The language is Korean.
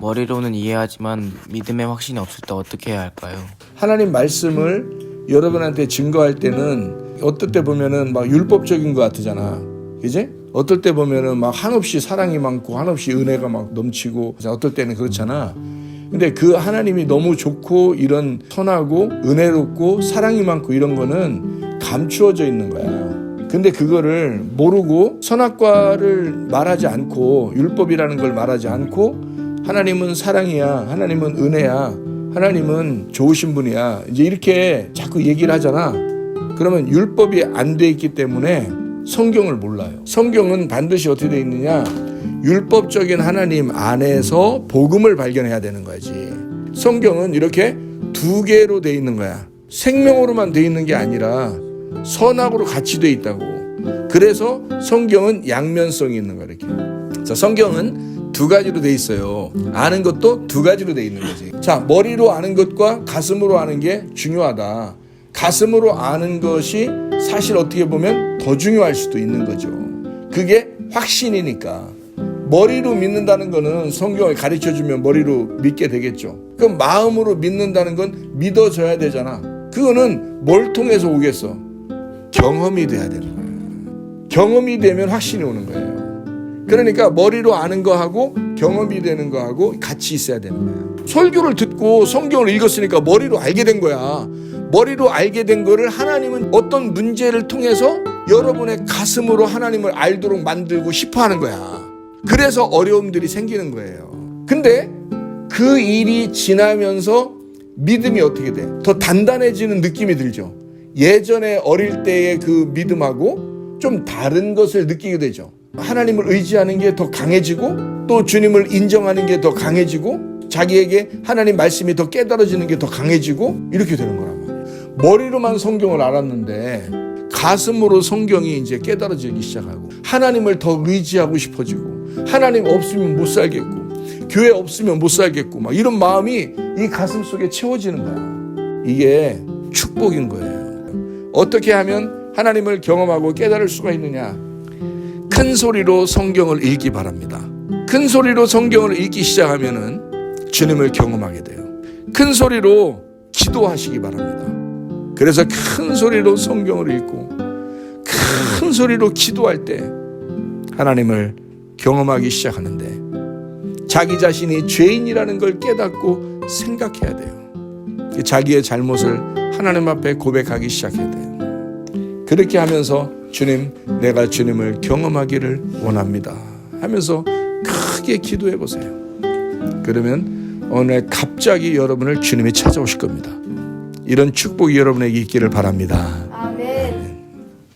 머리로는 이해하지만 믿음의 확신이 없을 때 어떻게 해야 할까요? 하나님 말씀을 여러분한테 증거할 때는 어떨 때 보면은 막 율법적인 것 같으잖아. 그지? 어떨 때 보면은 막 한없이 사랑이 많고 한없이 은혜가 막 넘치고 어떨 때는 그렇잖아. 근데 그 하나님이 너무 좋고 이런 선하고 은혜롭고 사랑이 많고 이런 거는 감추어져 있는 거야. 근데 그거를 모르고 선악과를 말하지 않고 율법이라는 걸 말하지 않고 하나님은 사랑이야. 하나님은 은혜야. 하나님은 좋으신 분이야. 이제 이렇게 자꾸 얘기를 하잖아. 그러면 율법이 안 돼 있기 때문에 성경을 몰라요. 성경은 반드시 어떻게 돼 있느냐? 율법적인 하나님 안에서 복음을 발견해야 되는 거지. 성경은 이렇게 두 개로 돼 있는 거야. 생명으로만 돼 있는 게 아니라 선악으로 같이 돼 있다고. 그래서 성경은 양면성이 있는 거야, 이렇게. 자, 성경은 두 가지로 돼 있어요. 아는 것도 두 가지로 돼 있는 거지. 자, 머리로 아는 것과 가슴으로 아는 게 중요하다. 가슴으로 아는 것이 사실 어떻게 보면 더 중요할 수도 있는 거죠. 그게 확신이니까. 머리로 믿는다는 거는 성경을 가르쳐 주면 머리로 믿게 되겠죠. 그럼 마음으로 믿는다는 건 믿어져야 되잖아. 그거는 뭘 통해서 오겠어? 경험이 돼야 되는 거예요. 경험이 되면 확신이 오는 거예요. 그러니까 머리로 아는 거하고 경험이 되는 거하고 같이 있어야 되는 거야. 설교를 듣고 성경을 읽었으니까 머리로 알게 된 거야. 머리로 알게 된 거를 하나님은 어떤 문제를 통해서 여러분의 가슴으로 하나님을 알도록 만들고 싶어 하는 거야. 그래서 어려움들이 생기는 거예요. 근데 그 일이 지나면서 믿음이 어떻게 돼? 더 단단해지는 느낌이 들죠. 예전에 어릴 때의 그 믿음하고 좀 다른 것을 느끼게 되죠. 하나님을 의지하는 게 더 강해지고 또 주님을 인정하는 게 더 강해지고 자기에게 하나님 말씀이 더 깨달아지는 게 더 강해지고 이렇게 되는 거란 말이에요. 머리로만 성경을 알았는데 가슴으로 성경이 이제 깨달아지기 시작하고 하나님을 더 의지하고 싶어지고 하나님 없으면 못 살겠고 교회 없으면 못 살겠고 막 이런 마음이 이 가슴 속에 채워지는 거야. 이게 축복인 거예요. 어떻게 하면 하나님을 경험하고 깨달을 수가 있느냐? 큰 소리로 성경을 읽기 바랍니다. 큰 소리로 성경을 읽기 시작하면은 주님을 경험하게 돼요. 큰 소리로 기도하시기 바랍니다. 그래서 큰 소리로 성경을 읽고 큰 소리로 기도할 때 하나님을 경험하기 시작하는데 자기 자신이 죄인이라는 걸 깨닫고 생각해야 돼요. 자기의 잘못을 하나님 앞에 고백하기 시작해야 돼요. 그렇게 하면서 주님, 내가 주님을 경험하기를 원합니다. 하면서 크게 기도해 보세요. 그러면 날 갑자기 여러분을 주님이 찾아오실 겁니다. 이런 축복이 여러분에게 있기를 바랍니다.